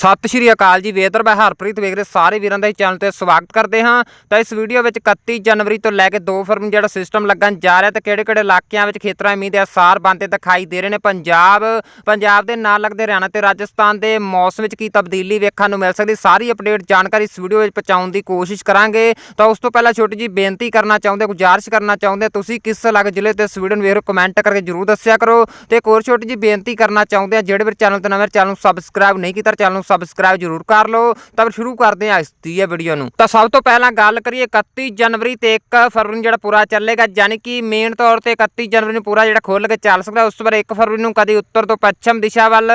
ਸਤਿ ਸ਼੍ਰੀ ਅਕਾਲ ਜੀ, ਵੇਦਰ ਮੈਂ ਹਰਪ੍ਰੀਤ ਵੇਖ ਰਹੇ ਸਾਰੇ ਵੀਰਾਂ ਦਾ ਇਸ ਚੈਨਲ ਤੇ ਸਵਾਗਤ ਕਰਦੇ ਹਾਂ। ਤਾਂ ਇਸ ਵੀਡੀਓ ਵਿੱਚ 31 ਜਨਵਰੀ ਤੋਂ ਲੈ ਕੇ 2 ਫਰਵਰੀ ਜਿਹੜਾ ਸਿਸਟਮ ਲੱਗਣ ਜਾ ਰਿਹਾ ਤੇ ਕਿਹੜੇ-ਕਿਹੜੇ ਇਲਾਕਿਆਂ ਵਿੱਚ ਖੇਤਰਾਂ ਮੀਂਹ ਦੇ ਅਸਾਰ ਬਣਦੇ ਦਿਖਾਈ ਦੇ ਰਹੇ ਨੇ। ਪੰਜਾਬ ਪੰਜਾਬ ਦੇ ਨਾਲ ਲੱਗਦੇ ਹਰਿਆਣਾ ਤੇ ਰਾਜਸਥਾਨ ਦੇ ਮੌਸਮ ਵਿੱਚ ਕੀ ਤਬਦੀਲੀ ਵੇਖਣ ਨੂੰ ਮਿਲ ਸਕਦੀ, ਸਾਰੀ ਅਪਡੇਟ ਜਾਣਕਾਰੀ ਇਸ ਵੀਡੀਓ ਵਿੱਚ ਪਹੁੰਚਾਉਣ ਦੀ ਕੋਸ਼ਿਸ਼ ਕਰਾਂਗੇ। ਤਾਂ ਉਸ ਤੋਂ ਪਹਿਲਾਂ ਛੋਟੀ ਜੀ ਬੇਨਤੀ ਕਰਨਾ ਚਾਹੁੰਦੇ, ਗੁਜ਼ਾਰਿਸ਼ ਕਰਨਾ ਚਾਹੁੰਦੇ, ਤੁਸੀਂ ਕਿਸ ਅਲੱਗ ਜ਼ਿਲ੍ਹੇ ਤੇ ਸਵੀਡਨ ਵੀਡੀਓ ਵੇਖ ਰਹੇ ਕਮੈਂਟ ਕਰਕੇ ਜਰੂਰ ਦੱਸਿਆ ਕਰੋ। ਤੇ ਇੱਕ ਹੋਰ ਛੋਟੀ ਜੀ ਬੇਨਤੀ ਕਰਨਾ ਚਾਹੁੰਦੇ ਆ ਜਿਹੜੇ ਵੀ ਚੈਨਲ ਤੇ ਨਵੇਂ, ਚੈਨਲ ਨੂੰ ਸਬਸਕ੍ਰਾਈਬ ਨਹੀਂ ਕੀਤਾ, ਚੈਨਲ ਨੂੰ ਸਬਸਕ੍ਰਾਈਬ ਜਰੂਰ ਕਰ ਲਓ। ਤਾਂ ਫਿਰ ਸ਼ੁਰੂ ਕਰਦੇ ਹਾਂ ਇਸ ਦੀ ਇਹ ਵੀਡੀਓ ਨੂੰ। ਤਾਂ ਸਭ ਤੋਂ ਪਹਿਲਾਂ ਗੱਲ ਕਰੀਏ 31 ਜਨਵਰੀ ਤੇ 1 ਫਰਵਰੀ ਨੂੰ ਜਿਹੜਾ ਪੂਰਾ ਚੱਲੇਗਾ, ਯਾਨੀ ਕਿ ਮੇਨ ਤੌਰ ਤੇ 31 ਜਨਵਰੀ ਨੂੰ ਪੂਰਾ ਜਿਹੜਾ ਖੁੱਲ ਕੇ ਚੱਲ ਸਕਦਾ, ਉਸ ਤੋਂ ਬਾਅਦ 1 ਫਰਵਰੀ ਨੂੰ ਕਦੀ ਉੱਤਰ ਤੋਂ ਪੱਛਮ ਦਿਸ਼ਾ ਵੱਲ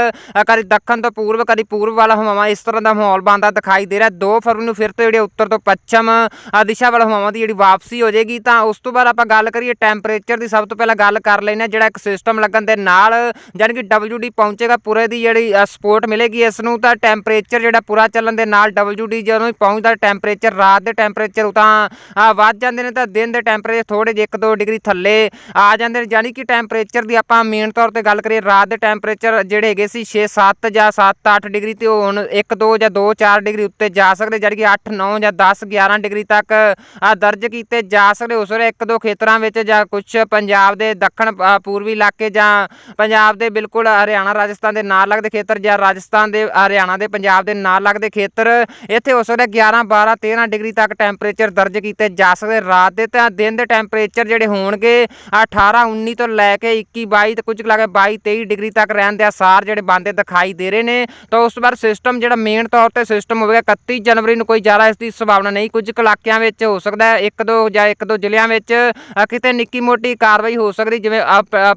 ਕਦੀ ਦੱਖਣ ਤੋਂ ਪੂਰਬ, ਕਦੀ ਪੂਰਬ ਵੱਲ ਹਵਾਵਾਂ ਇਸ ਤਰ੍ਹਾਂ ਦਾ ਮਾਹੌਲ ਬਣਦਾ ਦਿਖਾਈ ਦੇ ਰਿਹਾ। 2 ਫਰਵਰੀ ਨੂੰ ਫਿਰ ਤੋਂ ਜਿਹੜੇ ਉੱਤਰ ਤੋਂ ਪੱਛਮ ਦਿਸ਼ਾ ਵੱਲ ਹਵਾਵਾਂ ਦੀ ਜਿਹੜੀ ਵਾਪਸੀ ਹੋ ਜਾਏਗੀ, ਤਾਂ ਉਸ ਤੋਂ ਬਾਅਦ ਆਪਾਂ ਗੱਲ ਕਰੀਏ ਟੈਂਪਰੇਚਰ ਦੀ ਸਭ ਤੋਂ ਪਹਿਲਾਂ ਗੱਲ ਕਰ ਲੈਂਦੇ ਹਾਂ, ਜਿਹੜਾ ਇੱਕ ਸਿਸਟਮ ਲੱਗਣ ਦੇ ਨਾਲ, ਯਾਨੀ ਕਿ WD ਪਹੁੰਚੇਗਾ, ਪੂਰੇ ਦੀ ਜਿਹੜੀ ਸਪੋਰਟ ਮਿਲੇਗੀ ਇਸ ਨੂੰ। ਤਾਂ ਟੈਂਪਰੇਚਰ ਜਿਹੜਾ ਪੂਰਾ ਚੱਲਣ ਦੇ ਨਾਲ WD ਜਦੋਂ ਪਹੁੰਚਦਾ ਟੈਂਪਰੇਚਰ ਰਾਤ ਦੇ ਟੈਂਪਰੇਚਰ ਤਾਂ ਵੱਧ ਜਾਂਦੇ ਨੇ ਤਾਂ ਦਿਨ ਦੇ ਟੈਂਪਰੇਚਰ ਥੋੜੇ ਜਿਹੇ 1-2 ਡਿਗਰੀ ਥੱਲੇ ਆ ਜਾਂਦੇ ਨੇ ਯਾਨੀ ਕਿ ਟੈਂਪਰੇਚਰ ਦੀ ਆਪਾਂ ਮੇਨ ਤੌਰ ਤੇ ਗੱਲ ਕਰੀਏ, ਰਾਤ ਦੇ ਟੈਂਪਰੇਚਰ ਜਿਹੜੇ ਹੈਗੇ ਸੀ 6-7 ਜਾਂ 7-8 ਡਿਗਰੀ ਤੇ ਉਹ ਹੁਣ 1-2 ਜਾਂ 2-4 ਡਿਗਰੀ ਉੱਤੇ ਜਾ ਸਕਦੇ ਯਾਨੀ ਕਿ 8-9 ਜਾਂ 10-11 ਡਿਗਰੀ ਤੱਕ ਦਰਜ ਕੀਤੇ ਜਾ ਸਕਦੇ। ਉਸ ਵੇਲੇ ਇੱਕ ਦੋ ਖੇਤਰਾਂ ਵਿੱਚ ਜਾਂ ਕੁਝ ਪੰਜਾਬ ਦੇ ਦੱਖਣ ਪੂਰਬੀ ਇਲਾਕੇ ਜਾਂ ਪੰਜਾਬ ਦੇ ਬਿਲਕੁਲ ਹਰਿਆਣਾ, ਰਾਜਸਥਾਨ ਦੇ ਨਾਲ ਲੱਗਦੇ ਖੇਤਰ ਜਾਂ ਰਾਜਸਥਾਨ ਦੇ ਹਰਿਆਣਾ ਦੇ ਪੰਜਾਬ ਦੇ ਨਾਲ ਲੱਗਦੇ ਖੇਤਰ ਇੱਥੇ ਹੋ ਸਕਦਾ 11 12 13 ਡਿਗਰੀ ਤੱਕ ਟੈਂਪਰੇਚਰ ਦਰਜ ਕੀਤੇ ਜਾ ਸਕਦੇ ਰਾਤ ਦੇ ਤਾਂ ਦਿਨ ਦੇ ਟੈਂਪਰੇਚਰ ਜਿਹੜੇ ਹੋਣਗੇ 18 19 ਤੋਂ ਲੈ ਕੇ 21 22 ਤੇ ਕੁਝ ਕੁ ਲਾ ਕੇ 22 23 ਡਿਗਰੀ ਤੱਕ ਰਹਿਣ ਦੇ ਆਸਾਰ ਜਿਹੜੇ ਬੰਦੇ ਦਿਖਾਈ ਦੇ ਰਹੇ ਨੇ। ਤਾਂ ਉਸ ਵਾਰ ਸਿਸਟਮ ਜਿਹੜਾ ਮੇਨ ਤੌਰ ਤੇ ਸਿਸਟਮ ਹੋਵੇਗਾ 31 ਜਨਵਰੀ ਨੂੰ ਕੋਈ ਜ਼ਿਆਦਾ ਇਸ ਦੀ ਸੰਭਾਵਨਾ ਨਹੀਂ। ਕੁਝ ਕੁ ਇਲਾਕਿਆਂ ਵਿੱਚ ਹੋ ਸਕਦਾ ਹੈ ਇੱਕ ਦੋ ਜਾਂ ਇੱਕ ਦੋ ਜ਼ਿਲ੍ਹਿਆਂ ਵਿੱਚ ਕਿਤੇ ਨਿੱਕੀ ਮੋਟੀ ਕਾਰਵਾਈ ਹੋ ਸਕਦੀ ਜਿਵੇਂ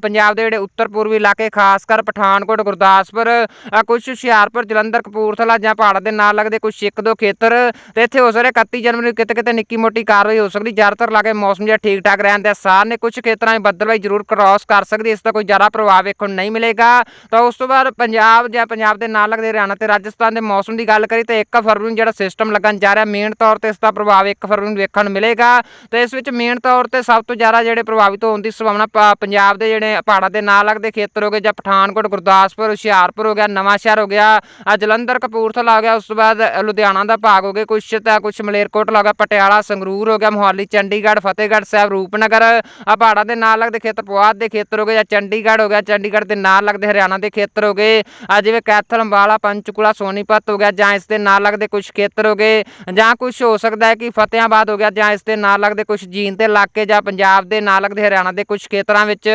ਪੰਜਾਬ ਦੇ ਜਿਹੜੇ ਉੱਤਰ ਪੂਰਬੀ ਇਲਾਕੇ ਖਾਸ ਕਰ ਪਠਾਨਕੋਟ ਗੁਰਦਾਸਪੁਰ ਅ, ਕੁਝ ਹੁਸ਼ਿਆਰਪੁਰ ਜਲੰਧਰ ਕਪੂਰਥਲਾ ਜਾਂ ਪਹਾੜ ਦੇ ਨਾਲ ਲੱਗਦੇ ਕੁਝ ਇੱਕ ਦੋ ਖੇਤਰ, ਤੇ ਇੱਥੇ ਹੋ ਸਕਦਾ 31 ਜਨਵਰੀ ਨੂੰ ਕਿਤੇ ਕਿਤੇ ਨਿੱਕੀ ਮੋਟੀ ਕਾਰਵਾਈ ਹੋ ਸਕਦੀ, ਜ਼ਿਆਦਾਤਰ ਲਾਗੇ ਮੌਸਮ ਜਿਹਾ ਠੀਕ ਠਾਕ ਰਹਿਣ ਦੇ ਆਸਾਰ ਨੇ ਕੁਝ ਖੇਤਰਾਂ ਵਿੱਚ ਬੱਦਲਵਾਈ ਜ਼ਰੂਰ ਕ੍ਰਾਸ ਕਰ ਸਕਦੀ, ਇਸ ਦਾ ਕੋਈ ਜ਼ਿਆਦਾ ਪ੍ਰਭਾਵ ਵੇਖਣ ਨੂੰ ਨਹੀਂ ਮਿਲੇਗਾ। ਤਾਂ ਉਸ ਤੋਂ ਬਾਅਦ ਪੰਜਾਬ ਜਾਂ ਪੰਜਾਬ ਦੇ ਨਾਲ ਲੱਗਦੇ ਹਰਿਆਣਾ ਤੇ ਰਾਜਸਥਾਨ ਦੇ ਮੌਸਮ ਦੀ ਗੱਲ ਕਰੀ ਤਾਂ 1 ਫਰਵਰੀ ਨੂੰ ਜਿਹੜਾ ਸਿਸਟਮ ਲੱਗਣ ਜਾ ਰਿਹਾ, ਮੇਨ ਤੌਰ ਤੇ ਇਸ ਦਾ ਪ੍ਰਭਾਵ 1 ਫਰਵਰੀ ਨੂੰ ਵੇਖਣ ਨੂੰ ਮਿਲੇਗਾ। ਤੇ ਇਸ ਵਿੱਚ ਮੇਨ ਤੌਰ ਤੇ ਸਭ ਤੋਂ ਜ਼ਿਆਦਾ ਜਿਹੜੇ ਪ੍ਰਭਾਵਿਤ ਹੋਣ ਦੀ ਸੰਭਾਵਨਾ ਪ- ਪੰਜਾਬ ਦੇ ਜਿਹੜੇ ਪਹਾੜਾਂ ਦੇ ਨਾਲ ਲੱਗਦੇ ਖੇਤਰ ਹੋ ਗਏ, ਜਾਂ ਪਠਾਨਕੋਟ, ਗੁਰਦਾਸਪੁਰ, ਹੁਸ਼ਿਆਰਪੁਰ ਹੋ ਗਿਆ, ਨਵਾਂਸ਼ਹਿਰ ਹੋ ਗਿਆ, ਅੱਜ ਜਲੰਧਰ ਕਪੂਰਥਲਾ ਹੋ ਗਿਆ, ਉਸ ਤੋਂ ਬਾਅਦ ਲੁਧਿਆਣਾ ਦਾ ਭਾਗ ਹੋ ਗਿਆ, ਕੁਛ ਤਾਂ ਕੁਛ ਮਲੇਰਕੋਟਲਾ ਹੋ ਗਿਆ, ਪਟਿਆਲਾ, ਸੰਗਰੂਰ ਹੋ ਗਿਆ, ਮੋਹਾਲੀ, ਚੰਡੀਗੜ੍ਹ, ਫਤਿਹਗੜ੍ਹ ਸਾਹਿਬ, ਰੂਪਨਗਰ ਆ ਪਹਾੜਾਂ ਦੇ ਨਾਲ ਲੱਗਦੇ ਖੇਤਰ ਪੁਆਧ ਦੇ ਖੇਤਰ ਹੋ ਗਏ ਜਾਂ ਚੰਡੀਗੜ੍ਹ ਹੋ ਗਿਆ, ਚੰਡੀਗੜ੍ਹ ਦੇ ਨਾਲ ਲੱਗਦੇ ਹਰਿਆਣਾ ਦੇ ਖੇਤਰ ਹੋ ਗਏ, ਆ ਜਿਵੇਂ ਕੈਥਲ, ਅੰਬਾਲਾ, ਪੰਚਕੂਲਾ, ਸੋਨੀਪਤ ਹੋ ਗਿਆ, ਜਾਂ ਇਸ ਦੇ ਨਾਲ ਲੱਗਦੇ ਕੁਝ ਖੇਤਰ ਹੋ ਗਏ, ਜਾਂ ਕੁਝ ਹੋ ਸਕਦਾ ਹੈ ਕਿ ਫਤਿਆਬਾਦ ਹੋ ਗਿਆ, ਜਾਂ ਇਸ ਦੇ ਨਾਲ ਲੱਗਦੇ ਕੁਝ ਜੀਨ ਦੇ ਇਲਾਕੇ ਜਾਂ ਪੰਜਾਬ ਦੇ ਨਾਲ ਲੱਗਦੇ ਹਰਿਆਣਾ ਦੇ ਕੁਝ ਖੇਤਰਾਂ ਵਿੱਚ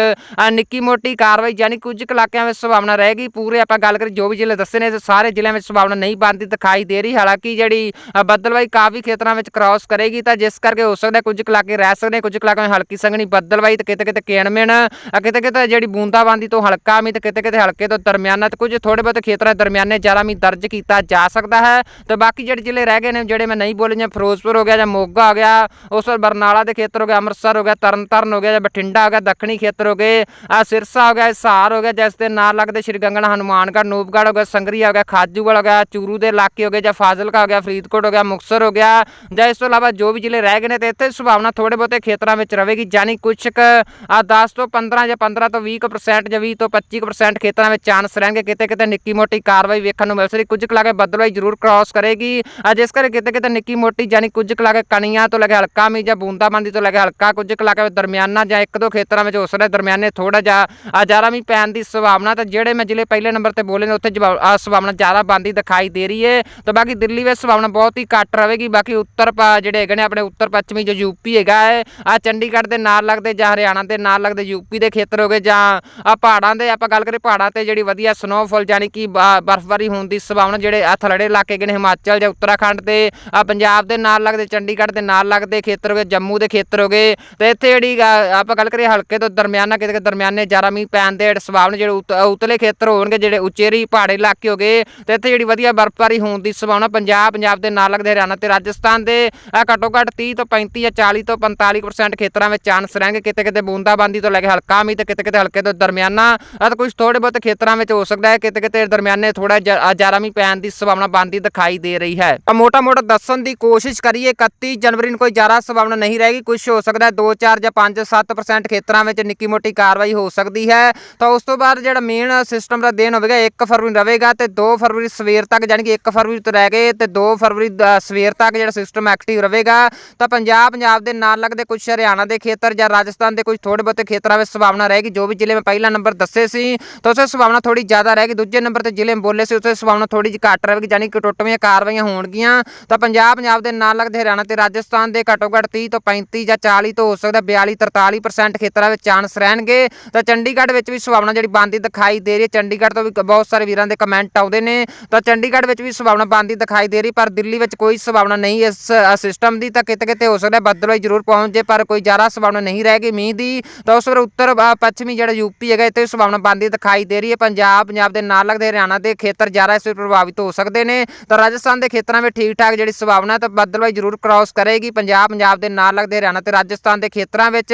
ਨਿੱਕੀ ਮੋਟੀ ਕਾਰਵਾਈ ਯਾਨੀ ਕੁਝ ਕੁ ਇਲਾਕਿਆਂ ਵਿੱਚ ਸੰਭਾਵਨਾ ਰਹੇਗੀ, ਪੂਰੇ ਆਪਾਂ ਗੱਲ ਕਰੀ ਜੋ ਵੀ ਜ਼ਿਲ੍ਹੇ ਦੱਸੇ ਨੇ ਤੇ ਸਾਰੇ ਜ਼ਿਲ੍ਹਿਆਂ ਵਿੱਚ ਸੰਭਾਵਨਾ ਨਹੀਂ ਬਣਦੀ ਦਿਖਾਈ ਦੇ ਰਹੀ। ਹਾਲਾਂਕਿ ਜਿਹੜੀ ਅ, ਬੱਦਲਬਾਈ ਕਾਫੀ ਖੇਤਰਾਂ ਵਿੱਚ ਕ੍ਰਾਸ ਕਰੇਗੀ ਤਾਂ ਜਿਸ ਕਰਕੇ ਹੋ ਸਕਦਾ ਕੁਝ ਕੁ ਇਲਾਕੇ ਰਹਿ ਸਕਦੇ ਕੁਝ ਕੁ ਇਲਾਕਿਆਂ ਵਿੱਚ ਹਲਕੀ ਸੰਘਣੀ ਬੱਦਲਬਾਈ ਤੇ ਕਿਤੇ ਕਿਤੇ ਕੇਣਮੇਣ ਅ, ਕਿਤੇ ਕਿਤੇ ਜਿਹੜੀ ਬੂੰਦਾਬਾਂਦੀ ਤੋਂ ਹਲਕਾ ਮੀਂਹ ਤੇ ਕਿਤੇ ਕਿਤੇ ਹਲਕੇ ਤੋਂ ਦਰਮਿਆਨਾ ਤੇ ਕੁਝ ਥੋੜੇ ਬਹੁਤੇ ਖੇਤਰਾਂ ਦਰਮਿਆਨੇ ਜ਼ਿਆਦਾ ਮੀਂਹ ਦਰਜ ਕੀਤਾ ਜਾ ਸਕਦਾ ਹੈ। ਤੇ ਬਾਕੀ ਜਿਹੜੇ ਜ਼ਿਲ੍ਹੇ ਰਹਿ ਗਏ ਨੇ ਜਿਹੜੇ ਮੈਂ ਨਹੀਂ ਬੋਲੇ ਜਾਂ ਫਿਰੋਜ਼ਪੁਰ ਹੋ ਗਿਆ ਜਾਂ ਮੋਗਾ ਹੋ ਗਿਆ ਉਸ ਤੋਂ ਬਰਨਾਲਾ ਦੇ ਖੇਤਰ ਹੋ ਗਿਆ ਅੰਮ੍ਰਿਤਸਰ ਹੋ ਗਿਆ ਤਰਨਤਾਰਨ ਹੋ ਗਿਆ ਜਾਂ ਬਠਿੰਡਾ ਹੋ ਗਿਆ ਦੱਖਣੀ ਖੇਤਰ ਹੋ ਗਏ ਆ ਸਿਰਸਾ ਹੋ ਗਿਆ ਹਿਸਾਰ ਹੋ ਗਿਆ ਜਿਸ ਦੇ ਨਾਲ ਲੱਗਦੇ ਸ਼੍ਰੀ ਗੰਗਣਾ ਹਨੂਮਾਨਗੜ੍ਹ ਨੂਪਗੜ੍ਹ ਹੋ ਗਿਆ ਸੰਗਰੀਆ ਹੋ ਗਿਆ ਖਾਜੂਵਾਲ ਹੋ ਗਿਆ, ਚੂਰੂ ਦੇ ਇਲਾਕੇ ਹੋ ਗਏ ਜਾਂ ਫਾਜ਼ਿਲਕਾ ਹੋ ਗਿਆ, ਫਰੀਦਕੋਟ ਹੋ ਗਿਆ, ਮੁਕਤਸਰ ਹੋ ਗਿਆ, ਜਾਂ ਇਸ ਤੋਂ ਇਲਾਵਾ ਜੋ ਵੀ ਜ਼ਿਲ੍ਹੇ ਰਹਿ ਗਏ ਨੇ ਤੇ ਇੱਥੇ ਸੁਭਾਵਨਾ ਥੋੜੇ ਬਹੁਤੇ ਖੇਤਰਾਂ ਵਿੱਚ ਰਹੇਗੀ ਯਾਨੀ ਕੁਝ ਕੁ ਆ 10 ਤੋਂ 15 ਜਾਂ 15 ਤੋਂ 20% ਜਾਂ 20 ਤੋਂ 25% ਖੇਤਰਾਂ ਵਿੱਚ ਚਾਂਸ ਰਹਿਣਗੇ, ਕਿਤੇ ਕਿਤੇ ਨਿੱਕੀ ਮੋਟੀ ਕਾਰਵਾਈ ਵੇਖਣ ਨੂੰ ਮਿਲ ਸਕਦੀ ਕੁਝ ਕੁ ਲਾ ਬੱਦਲਵਾਈ ਜ਼ਰੂਰ ਕ੍ਰਾਸ ਕਰੇਗੀ ਆ ਜਿਸ ਕਰਕੇ ਕਿਤੇ ਕਿਤੇ ਨਿੱਕੀ ਮੋਟੀ ਯਾਨੀ ਕੁਝ ਕੁ ਲਾ ਕਣੀਆਂ ਤੋਂ ਲੈ ਹਲਕਾ ਮੀਂਹ ਜਾਂ ਬੂੰਦਾਬਾਂਦੀ ਤੋਂ ਲੈ ਹਲਕਾ ਕੁਝ ਕੁ ਲਾ ਦਰਮਿਆਨਾ ਜਾਂ ਇੱਕ ਦੋ ਖੇਤਰਾਂ ਵਿੱਚ ਹੋ ਸਕਦਾ, ਦਰਮਿਆਨੇ ਥੋੜਾ ਜਿਹਾ ਆ ਜ਼ਿਆਦਾ ਮੀਂਹ ਪੈਣ ਦੀ ਸੰਭਾਵਨਾ, ਤੇ ਜਿਹੜੇ ਮੈਂ ਜ਼ਿਲ੍ਹੇ ਪਹਿਲੇ ਨੰਬਰ ਤੇ ਬੋਲੇ ਨੇ, ਉੱਥੇ ਸੰਭਾਵਨਾ ਜ਼ਿਆਦਾ ਬਣਦੀ ਦਿਖਾਈ ਦੇ ਰਹੀ ਹੈ ਤਾਂ ਬਾਕੀ ਦਿੱਲੀ ਵਿੱਚ ਸੰਭਾਵਨਾ ਬਹੁਤ ਹੀ ਘੱਟ ਰਹੇਗੀ। ਬਾਕੀ ਉੱਤਰ ਪਾ- ਜਿਹੜੇ ਹੈਗੇ ਨੇ ਆਪਣੇ ਉੱਤਰ ਪੱਛਮੀ ਜੋ ਯੂਪੀ ਹੈਗਾ ਹੈ ਆ ਚੰਡੀਗੜ੍ਹ ਦੇ ਨਾਲ ਲੱਗਦੇ ਜਾਂ ਹਰਿਆਣਾ ਦੇ ਨਾਲ ਲੱਗਦੇ ਯੂਪੀ ਦੇ ਖੇਤਰ ਹੋ ਗਏ ਜਾਂ ਆ ਪਹਾੜਾਂ ਦੇ, ਆਪਾਂ ਗੱਲ ਕਰੀਏ ਪਹਾੜਾਂ ਤੇ ਜਿਹੜੀ ਵਧੀਆ ਸਨੋਫਾਲ ਯਾਨੀ ਕਿ ਬਰਫ਼ਬਾਰੀ ਹੋਣ ਦੀ ਸੰਭਾਵਨਾ ਜਿਹੜੇ ਆ ਥਲੜੇ ਇਲਾਕੇ ਹੈਗੇ ਨੇ ਹਿਮਾਚਲ ਜਾਂ ਉੱਤਰਾਖੰਡ ਤੇ ਆ ਪੰਜਾਬ ਦੇ ਨਾਲ ਲੱਗਦੇ, ਚੰਡੀਗੜ੍ਹ ਦੇ ਨਾਲ ਲੱਗਦੇ ਖੇਤਰ ਹੋ ਗਏ, ਜੰਮੂ ਦੇ ਖੇਤਰ ਹੋ ਗਏ। ਤੇ ਇੱਥੇ ਜਿਹੜੀ ਆਪਾਂ ਗੱਲ ਕਰੀਏ ਹਲਕੇ ਤੋਂ ਦਰਮਿਆਨਾ, ਕਿਤੇ ਦਰਮਿਆਨੇ ਜ਼ਿਆਦਾ ਮੀਂਹ ਪੈਣ ਦੇ ਸੰਭਾਵਨਾ ਜਿਹੜੇ ਉਤ- ਉਤਲੇ ਖੇਤਰ ਹੋਣਗੇ, ਜਿਹੜੇ ਉਚੇਰੀ ਪਹਾੜੀ ਇਲਾਕੇ ਹੋ ਗਏ ਤੇ ਇੱਥੇ ਜਿਹੜੀ ਵਧੀਆ ਬਰਫ਼ਬਾਰੀ ਹੋਣ ਦੀ ਸੰਭਾਵਨਾ ਪੰਜਾਬ ਪੰਜਾਬ ਦੇ ਨਾਲ ਲੱਗਦੇ ਹਰਿਆਣਾ ਤੇ ਰਾਜਸਥਾਨ ਦੇ ਘੱਟੋ ਘੱਟ 30 ਤੋਂ 35 ਜਾਂ 40 ਤੋਂ 45% ਖੇਤਰਾਂ ਵਿੱਚ ਚਾਂਸ ਰਹਿਣਗੇ। ਕਿਤੇ ਕਿਤੇ ਬੂੰਦਾਬਾਂਦੀ ਤੋਂ ਲੈ ਕੇ ਹਲਕਾ ਮੀਂਹ ਤੇ ਕਿਤੇ ਕਿਤੇ ਹਲਕੇ ਤੋਂ ਦਰਮਿਆਨਾ ਅਤੇ ਕੁਝ ਥੋੜੇ ਬਹੁਤ ਖੇਤਰਾਂ ਵਿੱਚ ਹੋ ਸਕਦਾ ਹੈ। ਕਿਤੇ ਕਿਤੇ ਦਰਮਿਆਨੇ ਥੋੜਾ ਜ਼ਿਆਦਾ ਮੀਂਹ ਪੈਣ ਦੀ ਸੰਭਾਵਨਾ ਬਣਦੀ ਦਿਖਾਈ ਦੇ ਰਹੀ ਹੈ। ਤਾਂ ਮੋਟਾ ਮੋਟਾ ਦੱਸਣ ਦੀ ਕੋਸ਼ਿਸ਼ ਕਰੀਏ 31 ਜਨਵਰੀ ਨੂੰ ਕੋਈ ਜ਼ਿਆਦਾ ਸੰਭਾਵਨਾ ਨਹੀਂ ਰਹੇਗੀ। ਕੁਝ ਹੋ ਸਕਦਾ ਹੈ 2 4 ਜਾਂ 5 7% ਖੇਤਰਾਂ ਵਿੱਚ ਨਿੱਕੀ ਮੋਟੀ ਕਾਰਵਾਈ ਹੋ ਸਕਦੀ ਹੈ। ਤਾਂ ਉਸ ਤੋਂ ਬਾਅਦ ਜਿਹੜਾ ਮੇਨ ਸਿਸਟਮ ਦਾ ਦਿਨ ਹੋਵੇਗਾ 1 ਫਰਵਰੀ ਨੂੰ ਰਹੇਗਾ ਤੇ 2 ਫਰਵਰੀ ਫਰਵਰੀ ਸਵੇਰ ਤੱਕ ਯਾਨੀ ਕਿ 1 ਫਰਵਰੀ ਤੋਂ ਲੈ ਕੇ ਤੇ 2 ਫਰਵਰੀ ਦਾ ਸਵੇਰ ਤੱਕ ਜਿਹੜਾ ਸਿਸਟਮ ਐਕਟਿਵ ਰਹੇਗਾ। ਤਾਂ ਪੰਜਾਬ ਪੰਜਾਬ ਦੇ ਨਾਲ ਲੱਗਦੇ ਕੁਝ ਹਰਿਆਣਾ ਦੇ ਖੇਤਰ ਜਾਂ ਰਾਜਸਥਾਨ ਦੇ ਕੁਝ ਥੋੜੇ ਬਹੁਤੇ ਖੇਤਰਾਂ ਵਿੱਚ ਸੰਭਾਵਨਾ ਰਹੇਗੀ, ਜੋ ਵੀ ਜ਼ਿਲ੍ਹੇ ਮੈਂ ਪਹਿਲਾ ਨੰਬਰ ਦੱਸੇ ਸੀ। ਤਾਂ ਉਸੇ ਸੰਭਾਵਨਾ ਥੋੜੀ ਜ਼ਿਆਦਾ ਰਹੇਗੀ। ਦੂਜੇ ਨੰਬਰ ਤੇ ਜ਼ਿਲ੍ਹੇ ਬੋਲੇ ਸੀ, ਉਸੇ ਸੰਭਾਵਨਾ ਥੋੜੀ ਜਿਹੀ ਘੱਟ ਰਹੇਗੀ ਯਾਨੀ ਕਿ ਟੁੱਟਵੀਆਂ ਕਾਰਵਾਈਆਂ ਹੋਣਗੀਆਂ। ਤਾਂ ਪੰਜਾਬ ਪੰਜਾਬ ਦੇ ਨਾਲ ਲੱਗਦੇ ਹਰਿਆਣਾ ਤੇ ਰਾਜਸਥਾਨ ਦੇ ਘੱਟੋ ਘੱਟ 30 ਤੋਂ 35 ਜਾਂ 40 ਤੋਂ ਹੋ ਸਕਦਾ 42 43% ਖੇਤਰਾਂ ਵਿੱਚ ਚਾਂਸ ਰਹਿਣਗੇ। ਤਾਂ ਚੰਡੀਗੜ੍ਹ ਵਿੱਚ ਵੀ ਸੰਭਾਵਨਾ ਜਿਹੜੀ ਬੰਦੀ ਦਿਖਾਈ ਦੇ ਰਹੀ ਹੈ, ਚੰਡੀਗੜ੍ਹ ਤੋਂ ਵੀ ਬਹੁਤ ਸਾਰੇ ਵੀਰਾਂ ਦੇ ਕਮੈਂਟ ਆਉਂਦੇ ਨੇ। ਤਾਂ ਚੰਡੀਗੜ੍ਹ ਵਿੱਚ ਵੀ ਸੰਭਾਵਨਾ ਬਣਦੀ ਦਿਖਾਈ ਦੇ ਰਹੀ, ਪਰ ਦਿੱਲੀ ਵਿੱਚ ਕੋਈ ਸੰਭਾਵਨਾ ਨਹੀਂ ਇਸ ਸਿਸਟਮ ਦੀ, ਤਾਂ ਕਿਤੇ ਕਿਤੇ ਹੋ ਸਕਦਾ ਬੱਦਲਵਾਈ ਜ਼ਰੂਰ ਪਹੁੰਚ ਜੇ, ਪਰ ਕੋਈ ਜ਼ਿਆਦਾ ਸੰਭਾਵਨਾ ਨਹੀਂ ਰਹੇਗੀ ਮੀਂਹ ਦੀ, ਤਾਂ ਉਸ ਵੇਲੇ ਉੱਤਰ ਪੱਛਮੀ ਜਿਹੜਾ ਯੂਪੀ ਹੈਗਾ, ਇੱਥੇ ਵੀ ਸੰਭਾਵਨਾ ਬਣਦੀ ਦਿਖਾਈ ਦੇ ਰਹੀ ਹੈ। ਪੰਜਾਬ ਪੰਜਾਬ ਦੇ ਨਾਲ ਲੱਗਦੇ ਹਰਿਆਣਾ ਦੇ ਖੇਤਰ ਜ਼ਿਆਦਾ ਇਸ ਵਿੱਚ ਪ੍ਰਭਾਵਿਤ ਹੋ ਸਕਦੇ ਨੇ। ਤਾਂ ਰਾਜਸਥਾਨ ਦੇ ਖੇਤਰਾਂ ਵਿੱਚ ਠੀਕ ਠਾਕ ਜਿਹੜੀ ਸੰਭਾਵਨਾ, ਤਾਂ ਬੱਦਲਵਾਈ ਜ਼ਰੂਰ ਕ੍ਰਾਸ ਕਰੇਗੀ। ਪੰਜਾਬ ਪੰਜਾਬ ਦੇ ਨਾਲ ਲੱਗਦੇ ਹਰਿਆਣਾ ਤੇ ਰਾਜਸਥਾਨ ਦੇ ਖੇਤਰਾਂ ਵਿੱਚ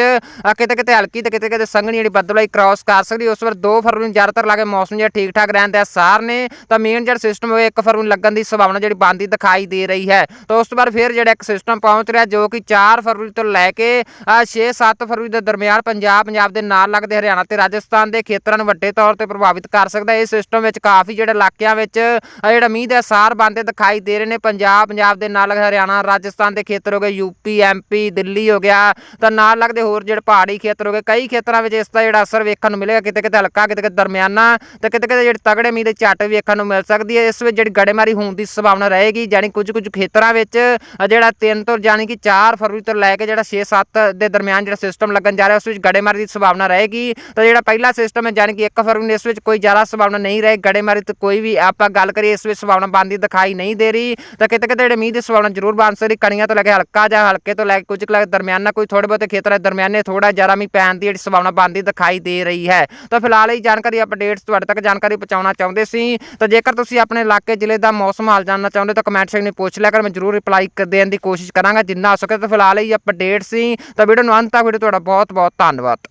ਕਿਤੇ ਕਿਤੇ ਹਲਕੀ ਤੇ ਕਿਤੇ ਕਿਤੇ ਸੰਘਣੀ ਜਿਹੜੀ ਬੱਦਲਵਾਈ ਕ੍ਰਾਸ ਕਰ ਸਕਦੀ ਉਸ ਵੇਲੇ 2 ਫਰਵਰੀ ਨੂੰ ਜ਼ਿਆਦਾਤਰ ਲਾਗੇ ਮੌਸਮ ਜਿਹੜਾ ਠੀਕ ਠਾਕ ਰਹਿਣ ਦੇ ਸਾਰ ਨੇ। ਤਾਂ ਮੇਨ ਜਿਹੜਾ ਸਿਸਟਮ ਹੋਏ 1 ਫਰਵਰੀ ਲੱਗਣ ਦੀ ਸੰਭਾਵਨਾ ਜਿਹੜੀ ਬੰਦੀ ਦਿਖਾਈ ਦੇ ਰਹੀ ਹੈ। ਤਾਂ ਉਸ ਤੋਂ ਬਾਅਦ ਫਿਰ ਜਿਹੜਾ ਇੱਕ ਸਿਸਟਮ ਪਹੁੰਚ ਰਿਹਾ ਜੋ ਕਿ 4 ਫਰਵਰੀ ਤੋਂ ਲੈ ਕੇ 6-7 ਫਰਵਰੀ ਦੇ ਦਰਮਿਆਨ ਪੰਜਾਬ ਪੰਜਾਬ ਦੇ ਨਾਲ ਲੱਗਦੇ ਹਰਿਆਣਾ ਤੇ ਰਾਜਸਥਾਨ ਦੇ ਖੇਤਰਾਂ ਨੂੰ ਵੱਡੇ ਤੌਰ ਤੇ ਪ੍ਰਭਾਵਿਤ ਕਰ ਸਕਦਾ ਹੈ। ਇਸ ਸਿਸਟਮ ਵਿੱਚ ਕਾਫੀ ਜਿਹੜੇ ਇਲਾਕਿਆਂ ਵਿੱਚ ਜਿਹੜਾ ਮੀਂਹ ਦੇ ਅਸਾਰ ਬੰਦੇ ਦਿਖਾਈ ਦੇ ਰਹੇ ਨੇ। ਪੰਜਾਬ ਪੰਜਾਬ ਦੇ ਨਾਲ ਲੱਗਦੇ ਹਰਿਆਣਾ, ਰਾਜਸਥਾਨ ਦੇ ਖੇਤਰ ਹੋ ਗਏ ਯੂਪੀ ਐਮਪੀ ਦਿੱਲੀ ਹੋ ਗਿਆ, ਤਾਂ ਨਾਲ ਲੱਗਦੇ ਹੋਰ ਜਿਹੜੇ ਪਹਾੜੀ ਖੇਤਰ ਹੋ ਗਏ, ਕਈ ਖੇਤਰਾਂ ਵਿੱਚ ਇਸ ਦਾ ਜਿਹੜਾ ਅਸਰ ਵੇਖਣ ਨੂੰ ਮਿਲੇਗਾ। ਕਿਤੇ ਕਿਤੇ ਹਲਕਾ ਕਿਤੇ ਕਿਤੇ ਦਰਮਿਆਨਾ, ਤੇ ਕਿਤੇ ਕਿਤੇ ਜਿਹੜੇ ਤਗੜੇ ਮੀਂਹ ਦੇ ਝੱਟ ਵੇਖਣ ਨੂੰ ਮਿਲ ਸਕਦੀ ਹੈ, ਇਸ ਵਿੱਚ ਜਿਹੜੀ ਗੜੇਮਾਰੀ ਹੋਣ ਦੀ ਸੰਭਾਵਨਾ ਰਹੇਗੀ, ਯਾਨੀ ਕੁਝ ਕੁਝ ਖੇਤਰਾਂ ਵਿੱਚ ਜਿਹੜਾ 3 ਤੋਂ ਯਾਨੀ ਕਿ 4 ਫਰਵਰੀ ਤੋਂ ਲੈ ਕੇ ਜਿਹੜਾ 6-7 ਦੇ ਦਰਮਿਆਨ ਜਿਹੜਾ ਸਿਸਟਮ ਲੱਗਣ ਜਾ ਰਿਹਾ, ਉਸ ਵਿੱਚ ਗੜੇਮਾਰੀ ਦੀ ਸੰਭਾਵਨਾ ਰਹੇਗੀ। ਤਾਂ ਜਿਹੜਾ ਪਹਿਲਾ ਸਿਸਟਮ ਹੈ, ਯਾਨੀ ਕਿ 1 ਫਰਵਰੀ ਨੂੰ ਇਸ ਵਿੱਚ ਕੋਈ ਜ਼ਿਆਦਾ ਸੰਭਾਵਨਾ ਨਹੀਂ ਰਹੇ, ਗੜੇਮਾਰੀ ਤੇ ਕੋਈ ਵੀ ਆਪਾਂ ਗੱਲ ਕਰੀਏ, ਇਸ ਵਿੱਚ ਸੰਭਾਵਨਾ ਬਣਦੀ ਦਿਖਾਈ ਨਹੀਂ ਦੇ ਰਹੀ। ਤਾਂ ਕਿਤੇ ਕਿਤੇ ਜਿਹੜੇ ਮੀਂਹ ਦੀ ਸੰਭਾਵਨਾ ਜ਼ਰੂਰ ਬਣ ਸਕਦੀ, ਕਣੀਆਂ ਤੋਂ ਲੈ ਕੇ ਹਲਕਾ ਜਾਂ ਹਲਕੇ ਤੋਂ ਲੈ ਕੇ ਕੁਝ ਕੁ ਦਰਮਿਆਨਾ, ਕੋਈ ਥੋੜੇ ਬਹੁਤੇ ਖੇਤਰਾਂ ਦੇ ਦਰਮਿਆਨੇ ਥੋੜਾ ਜ਼ਿਆਦਾ ਮੀਂਹ ਪੈਣ ਦੀ ਜਿਹੜੀ ਸੰਭਾਵਨਾ ਬਣਦੀ ਦਿਖਾਈ ਦੇ ਰਹੀ ਹੈ। ਤਾਂ ਫਿਲਹਾਲ ਇਹ ਜਾਣਕਾਰੀ ਅਪਡੇਟਸ ਤੁਹਾਡੇ ਤੱਕ ਜਾਣਕਾਰੀ ਪਹੁੰਚਾਉਣਾ ਚਾਹੁੰਦੇ ਸੀ। ਤਾਂ ਜੇਕਰ ਤੁਸੀਂ ਆਪਣੇ ਇਲਾਕੇ ਜ਼ਿਲ੍ਹੇ ਦਾ ਮੌਸਮ ਹਾਲ ਜਾਣਨਾ ਚਾਹੁੰਦੇ ਤਾਂ ਕਮੈਂਟ ਸੈਕਸ਼ਨ ਵਿੱਚ ਪੁੱਛ ਲਿਆ ਕਰ। ਮੈਂ ਜ਼ਰੂਰ ਰਿਪਲਾਈ ਦੇਣ ਦੀ ਕੋਸ਼ਿਸ਼ ਕਰਾਂਗਾ। ਜਿੰਨਾ ਹੋ ਸਕੇ ਤਾਂ ਫਿਲਹਾਲ ਇਹ ਅਪਡੇਟ ਸੀ। ਤਾਂ ਵੀਡੀਓ ਨੂੰ ਅੰਤ ਤੱਕ ਵੀਡੀਓ ਤੁਹਾਡਾ ਬਹੁਤ ਬਹੁਤ ਧੰਨਵਾਦ।